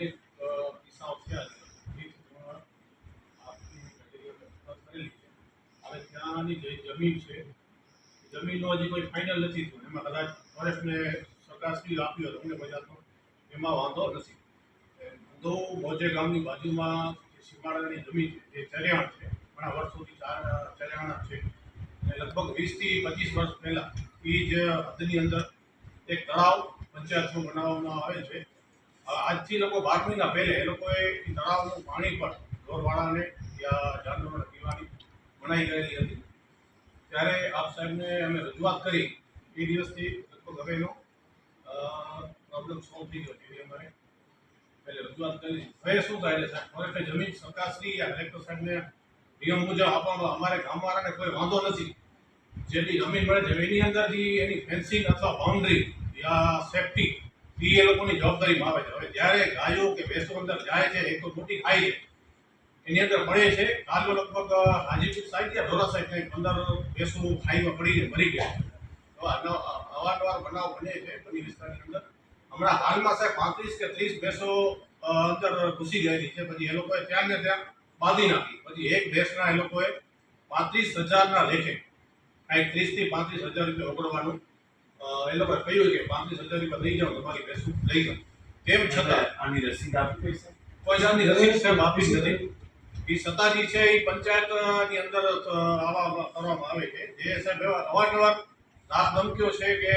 એ કરેલી છે. હવે ત્યાંની જે જમીન છે જમીનનો હજી કોઈ ફાઇનલ નથી થયું. એમાં કદાચ ફોરેસ્ટને સરકારશ્રી આપ્યો હતું અમને બજારનો એમાં વાંધો નથી. તો મોજે ગામની બાજુમાં જે સીમાડાની જમીન છે, જે ચરિયાણ છે, ઘણા વર્ષોથી ચાર, ચરિયાણા છે. અને લગભગ વીસથી પચીસ વર્ષ પહેલાં એ જે હદની અંદર એક તળાવ પંચાયતનું બનાવવામાં આવે છે. આજથી લોકો બાર મહિના પહેલે એ લોકોએ તળાવનું પાણી પણ ઢોરવાળાને યા જાનવરોને પીવાની મનાઈ કરેલી હતી. ત્યારે આપ સાહેબને અમે રજૂઆત કરી. એ દિવસથી લગભગ હવે એનો પ્રોબ્લેમ સોલ્વ થઈ ગયો છે. અમારે એટલે રજૂઆત કરી. હવે શું થાય છે સાહેબ? ફોરેસ્ટની જમીન સરકારશ્રી યા કલેક્ટર સાહેબને નિયમ મુજબ આપવામાં અમારે ગામવાળાને કોઈ વાંધો નથી. જેટલી જમીન મળે છે, એની અંદર એની ફેન્સિંગ અથવા બાઉન્ડ્રી યા સેફટી એ લોકોની જવાબદારીમાં આવે છે. જ્યારે ગાયો કે ભેંસો અંદર જાય છે, એક તો મોટી ખાઈ છે. એની અંદર મળે છે કાલનો લગભગ હાજીપુર સાઈડ યા ધોરા સાઈડ પંદર ભેંસો ખાઈમાં પડીને મરી ગયા તો આનો અવારનવાર બનાવ બને છે બની વિસ્તારની અંદર. હમણાં હાલમાં સાહેબ પાંત્રીસ કે ત્રીસ ભેંસો અંદર ઘૂસી ગયેલી છે. પછી એ લોકોએ ત્યાં ને ત્યાં બાંધી નાખી. પછી એક ભેંસના એ લોકોએ પાંત્રીસ હજારના લેખે, કાંઈક ત્રીસથી પાંત્રીસ હજાર રૂપિયા ઓગળવાનું એ લોકોએ કહ્યું કે પાંત્રીસ હજાર રૂપિયા લઈ જાઓ, તમારી ભેંસું લઈ જાઓ. તેમ છતાં આની રસીદ આપી પૈસા જાતની રસીદ સાહેબ આપી નથી. એ સત્તાજી છે એ પંચાયતની અંદર આવા કરવામાં આવે છે. જે સાહેબ અવારનવાર રાત ધમક્યો છે કે